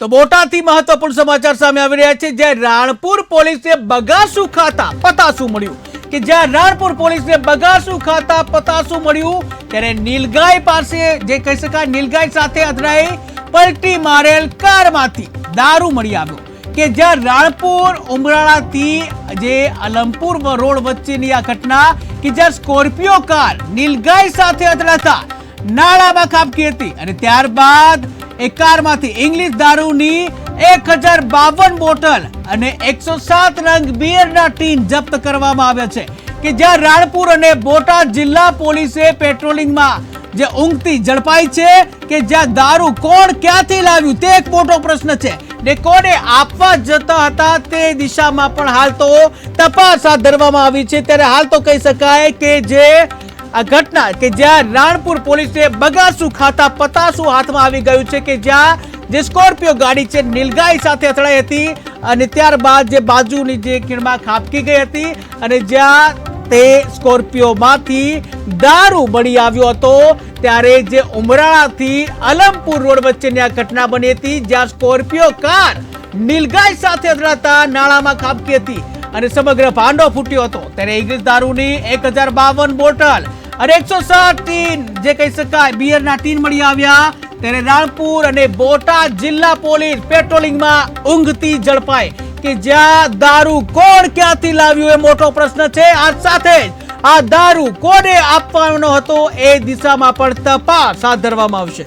તો બોટાદથી મહત્વપૂર્ણ સમાચાર સામે આવી રહ્યા છે. જ્યાં રાણપુર પોલીસે બગાસુ ખાતા પતાસું મળ્યું. કે જ્યાં રાણપુર પોલીસને બગાસુ ખાતા પતાસું મળ્યું, ત્યારે નીલગાય પાસે, જે કહી શકાય નીલગાય સાથે અથડાઈ, પલટી મારેલ કારમાંથી દારૂ મળી આવ્યો. કે જ્યાં રાણપુર ઉમરાળાથી જે અલમપુર રોડ વચ્ચેની આ ઘટના, કે જ્યાં સ્કોર્પિયો કાર નીલગાય સાથે અથડાતા, નાળામાં ખાબકી હતી. અને ત્યારબાદ એ કારમાંથી ઇંગ્લિશ દારૂની એક હજાર બાવન બોટલ અને એકસો સાત રંગ બિયરના ટીન જપ્ત કરવામાં આવ્યા છે કે જ્યાં રાણપુર અને બોટાદ જિલ્લા પોલીસે પેટ્રોલિંગમાં જે ઊંઘતી ઝડપાઈ છે કે જ્યાં દારૂ કોણ ક્યાંથી લાવ્યું તે એક મોટો પ્રશ્ન છે ને કોને આપવા જતા હતા તે દિશામાં પણ હાલ તો તપાસ હાથ ધરવામાં આવી છે. ત્યારે હાલ તો કહી શકાય કે જે આ ઘટના કે જ્યાં રાણપુર પોલીસે બગાસુ ખાતા પતાસુ હાથમાં આવી ગયું છે કે જ્યાં જે સ્કોર્પિયો ગાડી છે નીલગાઈ સાથે અથડાઈ હતી અને ત્યારબાદ જે બાજુની જે ખીણમાં ખાબકી ગઈ હતી અને જ્યાં તે સ્કોર્પિયોમાંથી દારૂ મળી આવ્યો હતો, ત્યારે જે ઉમરાળાથી અલમપુર રોડ વચ્ચેની આ ઘટના બની હતી, જ્યાં સ્કોર્પિયો કાર નીલગાય સાથે અથડાતા નાળામાં ખાબકી હતી અને સમગ્ર ભાંડો ફૂટ્યો હતો. ત્યારે ઇંગ્લિશ દારૂની એક હજાર બાવન બોટલ અને એકસો સાત ટીન, જે કહી શકાય, બિયરના ટીન મળી આવ્યા. ત્યારે રાણપુર અને બોટાદ જિલ્લા પોલીસ પેટ્રોલિંગમાં ઊંઘતી ઝડપાઈ. કે જ્યાં દારૂ કોણ ક્યાંથી લાવ્યું એ મોટો પ્રશ્ન છે. આ સાથે જ આ દારૂ કોને આપવાનો હતો એ દિશામાં પણ તપાસ હાથ ધરવામાં આવશે.